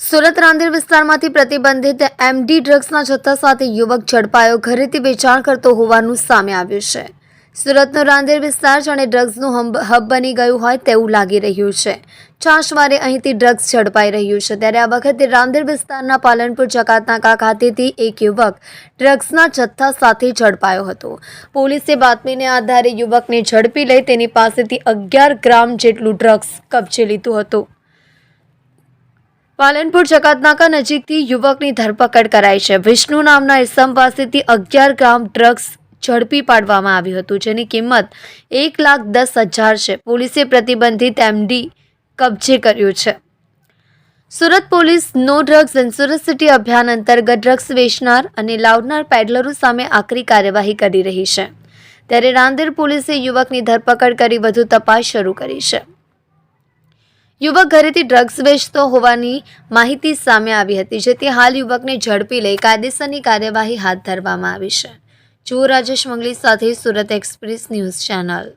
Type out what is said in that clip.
સુરત રાંદેર વિસ્તારમાંથી પ્રતિબંધિત એમડી ડ્રગ્સના જથ્થા સાથે યુવક ઝડપાયો. ઘરેથી વેચાણ કરતો હોવાનું સામે આવ્યું છે. સુરતનો રાંદેર વિસ્તાર જાણે ડ્રગ્સનું હબ બની ગયું હોય તેવું લાગી રહ્યું છે. છાશવારે અહીંથી ડ્રગ્સ ઝડપાઈ રહ્યું છે. ત્યારે આ વખતે રાંદેર વિસ્તારના પાલનપુર જકાતનાકા ખાતેથી એક યુવક ડ્રગ્સના જથ્થા સાથે ઝડપાયો હતો. પોલીસે બાતમીને આધારે યુવકને ઝડપી લઈ તેની પાસેથી અગિયાર ગ્રામ જેટલું ડ્રગ્સ કબજે લીધું હતું. પાલનપુર જકાતનાકા નજીકથી યુવકની ધરપકડ કરાઈ છે. વિષ્ણુ નામના ઇસમ પાસેથી અગિયાર ગ્રામ ડ્રગ્સ ઝડપી પાડવામાં આવ્યું હતું, જેની કિંમત એક લાખ દસ હજાર છે. પોલીસે પ્રતિબંધિત એમડી કબજે કર્યું છે. સુરત પોલીસ નો ડ્રગ્સ સુરત સિટી અભિયાન અંતર્ગત ડ્રગ્સ વેચનાર અને લાવનાર પેડલરો સામે આકરી કાર્યવાહી કરી રહી છે. ત્યારે રાંદેર પોલીસે યુવકની ધરપકડ કરી વધુ તપાસ શરૂ કરી છે. યુવક ઘરેથી ડ્રગ્સ વેચતો હોવાની માહિતી સામે આવી હતી, જેથી હાલ યુવકને ઝડપી લઈ કાયદેસરની કાર્યવાહી હાથ ધરવામાં આવી છે. જુઓ રાજેશ મંગલી સાથે સુરત એક્સપ્રેસ ન્યૂઝ ચેનલ